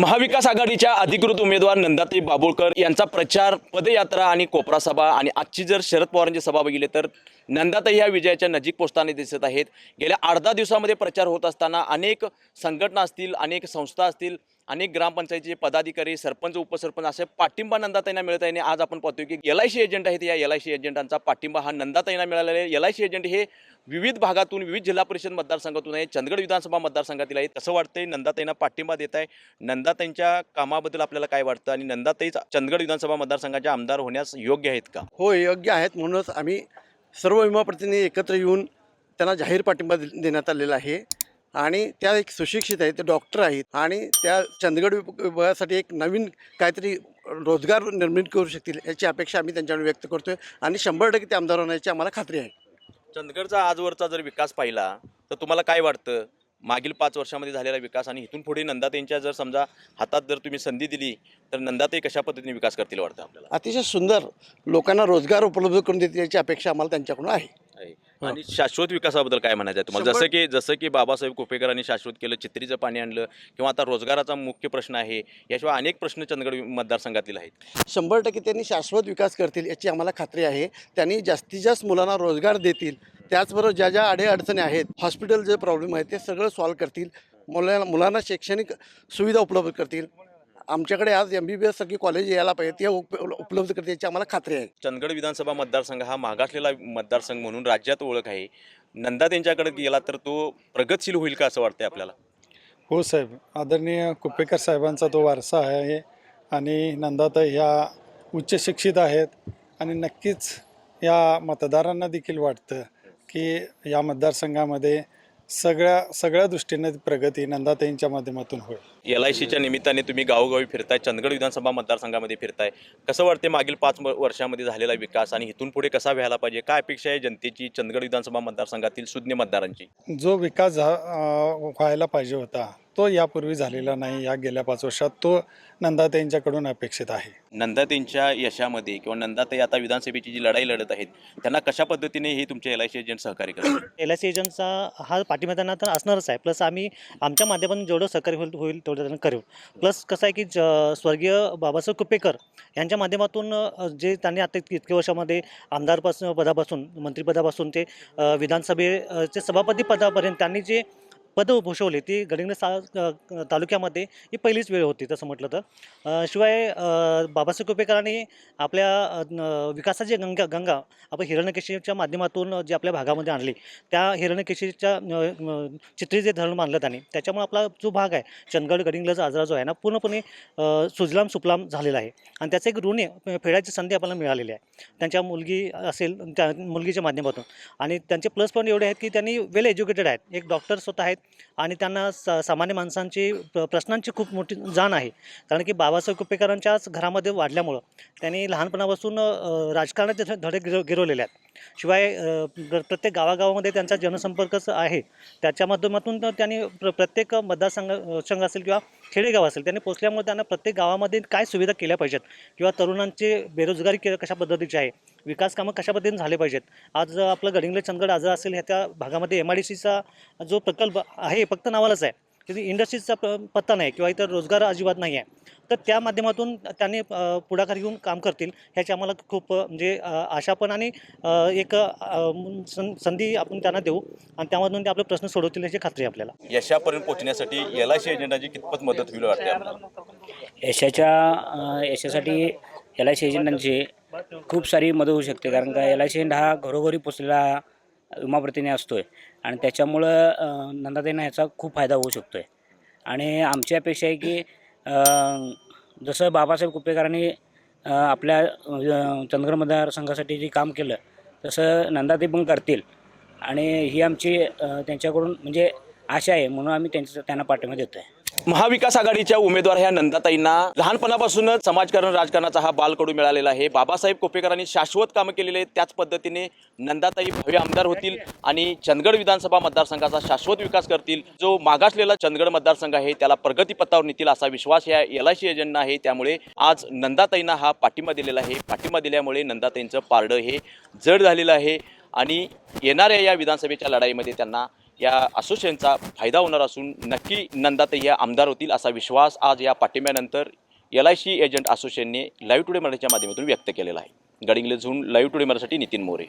महाविकास आघाडीच्या अधिकृत उमेदवार नंदाताई बाबुळकर यांचा प्रचार पदयात्रा आणि कोपरा सभा आणि आजची जर शरद पवारांची सभा बघितली तर नंदाताई ह्या विजयाच्या नजीक पोचताना दिसत आहेत. गेल्या अर्धा दिवसामध्ये प्रचार होत असताना अनेक संघटना असतील अनेक संस्था असतील अनेक ग्रामपंचायतीचे पदाधिकारी सरपंच उपसरपंच असे पाठिंबा नंदाताईंना मिळत आहे. आणि आज आपण पाहतोय की एल आय सी एजंट आहेत या एल आय सी एजंटांचा पाठिंबा हा नंदाताईंना मिळालेला आहे. एल आय सी एजंट हे विविध भागातून विविध जिल्हा परिषद मतदारसंघातून आहे. चंदगड विधानसभा मतदारसंघातील आहे. तसं वाटतंय नंदाताईंना पाठिंबा देत आहे. नंदाताईंच्या कामाबद्दल आपल्याला काय वाटतं? आणि नंदाताई चंदगड विधानसभा मतदारसंघाच्या आमदार होण्यास योग्य आहेत का? हो योग्य आहेत. म्हणूनच आम्ही सर्व विमा प्रतिनिधी एकत्र येऊन त्यांना जाहीर पाठिंबा दे- देण्यात आलेला आहे. आणि त्या एक सुशिक्षित आहेत ते डॉक्टर आहेत आणि त्या चंदगड विभ- विभागासाठी एक नवीन काहीतरी रोजगार निर्मिती करू शकतील याची अपेक्षा आम्ही त्यांच्याकडून व्यक्त करतोय आणि शंभर टक्के ते आमदार होण्याची आम्हाला खात्री आहे. चंदगडचा आजवरचा जर विकास पाहिला तर तुम्हाला काय वाटतं? मागील पाच वर्षामध्ये झालेला विकास आणि इथून पुढे नंदाताईंच्या जर समजा हातात जर तुम्ही संधी दिली तर नंदाताई कशा पद्धतीने विकास करतील वाटतं आपल्याला? अतिशय सुंदर लोकांना रोजगार उपलब्ध करून देतील याची अपेक्षा आम्हाला त्यांच्याकडून आहे. आणि शाश्वत विकासाबद्दल काय म्हणायचं आहे तुम्हाला? जसं की जसं की बाबासाहेब कुपेकरांनी शाश्वत केलं चित्रीचं पाणी आणलं किंवा आता रोजगाराचा मुख्य प्रश्न आहे याशिवाय अनेक प्रश्न चंदगड मतदारसंघातील आहेत. शंभर टक्के त्यांनी शाश्वत विकास करतील याची आम्हाला खात्री आहे. त्यांनी जास्तीत जास्त मुलांना रोजगार देतील. त्याचबरोबर ज्या ज्या अडीअडचणी आहेत हॉस्पिटल जे प्रॉब्लेम आहेत ते सगळं सॉल्व करतील. मुलांना मुलांना शैक्षणिक सुविधा उपलब्ध करतील. आमच्याकडे आज एम बी बी एससारखी कॉलेज यायला पाहिजे ते उप उपलब्ध करतील याची आम्हाला खात्री आहे. चंदगड विधानसभा मतदारसंघ हा मागासलेला मतदारसंघ म्हणून राज्यात ओळख आहे. नंदा त्यांच्याकडे गेला तर तो प्रगतशील होईल का असं वाटतंय आपल्याला? हो साहेब आदरणीय कुपेकर साहेबांचा तो वारसा आहे आणि नंदाताई ह्या उच्च शिक्षित आहेत आणि नक्कीच या मतदारांना देखील वाटतं की या मतदारसंघामध्ये सगळ्या सगळ्या दृष्टीने प्रगती नंदाताईंच्या माध्यमातून होईल. एल आय सीच्या निमित्ताने तुम्ही गावोगावी फिरताय चंदगड विधानसभा मतदारसंघामध्ये फिरताय. कसं वाटते मागील पाच वर्षामध्ये झालेला विकास आणि इथून पुढे कसा व्हायला पाहिजे? काय अपेक्षा आहे जनतेची चंदगड विधानसभा मतदारसंघातील सुज्ञ मतदारांची? जो विकास व्हायला पाहिजे होता तो यापूर्वी झालेला नाही या गेल्या पाच वर्षात तो नंदाताईंच्याकडून अपेक्षित आहे. नंदाताईंच्या यशामध्ये किंवा नंदाताई आता विधानसभेची जी लढाई लढत आहेत त्यांना कशा पद्धतीने हे तुमचे एल आय सी एजंट सहकार्य करतात? एल आय सी एजंटचा हा पाठिंबा त्यांना तर असणारच आहे. प्लस आम्ही आमच्या माध्यमातून जेवढं सहकार्य होईल होईल तेवढं त्यांना करू प्लस कसं आहे की ज स्वर्गीय बाबासाहेब कुपेकर यांच्या माध्यमातून जे त्यांनी आता इतके इतक्या वर्षामध्ये आमदारपासून पदापासून मंत्रिपदापासून ते विधानसभेचे सभापती पदापर्यंत त्यांनी जे पदं भूषवले. ती गडिंग्लज सा तालुक्यामध्ये ही पहिलीच वेळ होती तसं म्हटलं तर. शिवाय बाबासाहेब कुपेकरांनी आपल्या विकासाची गंगा गंगा आपण हिरण्यकेशीच्या माध्यमातून जे आपल्या भागामध्ये आणली त्या हिरण्यकेशीच्या चित्री जे धरण बांधलं त्याने त्याच्यामुळे आपला जो भाग आहे चंदगड गडिंग्लज आजरा जो आहे ना पूर्णपणे सुजलाम सुफलाम झालेला आहे. आणि त्याचं एक ऋण आहे, फेडायची संधी आपल्याला मिळालेली आहे. त्यांच्या मुलगी असेल त्या मुलगीच्या माध्यमातून. आणि त्यांचे प्लस पॉईंट एवढे आहेत की त्यांनी वेल एज्युकेटेड आहेत. एक डॉक्टर स्वतः आहेत आणि त्यांना स सामान्य माणसांची प्रश्नांची खूप मोठी जाण आहे. कारण की बाबासाहेब कुपेकरांच्याच घरामध्ये वाढल्यामुळं त्यांनी लहानपणापासून राजकारणाचे धडे गिरव गिरवलेले आहेत. शिवाय प्रत्येक गावागावामध्ये त्यांचा जनसंपर्कच आहे. त्याच्या माध्यमातून त्यांनी प्र प्रत्येक मतदारसंघ संघ असेल किंवा खेडेगाव असेल त्यांनी पोचल्यामुळे त्यांना प्रत्येक गावामध्ये काय सुविधा केल्या पाहिजेत? किंवा तरुणांची बेरोजगारी के कशा पद्धतीची आहे? विकास कामं कशा पद्धतीने झाले पाहिजेत? आज आपलं गडिंगले चंदगड आजरा असेल ह्या त्या भागामध्ये एम आय डी सीचा जो प्रकल्प आहे फक्त नावालाच आहे. तिथे इंडस्ट्रीजचा पत्ता नाही किंवा इतर रोजगार अजिबात नाही आहे. तर त्या माध्यमातून त्यांनी पुढाकार घेऊन काम करतील ह्याची आम्हाला खूप म्हणजे आशा पण आणि एक सं- संधी आपण त्यांना देऊ आणि त्यामधून ते आपले प्रश्न सोडवतील याची खात्री आहे आपल्याला. यशापर्यंत पोहोचण्यासाठी एल आय सी एजंटाची कितपत मदत होईल वाटते आपल्याला? यशाच्या यशासाठी एल आय सी एजंटांची खूप सारी मदत होऊ शकते कारण का एल आय सी हा घरोघरी पोचलेला विमा प्रतिनिधी असतो आहे आणि त्याच्यामुळं अ, नंदाताईंना ह्याचा खूप फायदा होऊ शकतो आहे आणि आमची अपेक्षा आहे की जसं बाबासाहेब कुपेकरांनी आपल्या चंद्रगड मतदार मतदारसंघासाठी जे काम केलं तसं नंदाताई पण करतील. आणि ही आमची त्यांच्याकडून म्हणजे आशा आहे म्हणून आम्ही त्यांच्या त्यांना पाठिंबा देतो आहे महाविकास आघाडीच्या उमेदवार ह्या नंदाताईंना लहानपणापासूनच समाजकारण राजकारणाचा हा बालकडू मिळालेला आहे. बाबासाहेब कोपेकरांनी शाश्वत कामं केलेले आहेत. त्याच पद्धतीने नंदाताई भव्य आमदार होतील आणि चंदगड विधानसभा मतदारसंघाचा शाश्वत विकास करतील. जो मागासलेला चंदगड मतदारसंघ आहे त्याला प्रगतीपथावर नेतील असा विश्वास या एल आय सी एजंटना आहे. त्यामुळे आज नंदाताईंना हा पाठिंबा दिलेला आहे. पाठिंबा दिल्यामुळे नंदाताईंचं पारडं हे जड झालेलं आहे आणि येणाऱ्या या विधानसभेच्या लढाईमध्ये त्यांना या असोसिएशनचा फायदा होणार असून नक्की नंदाताई या आमदार होतील असा विश्वास आज या पाठिंब्यानंतर एल आय सी एजंट असोसिएशनने लाईव्ह टुडे मराठीच्या माध्यमातून व्यक्त केलेला आहे. गडिंगले झून लाईव्ह टुडे मराठीसाठी नितीन मोरे.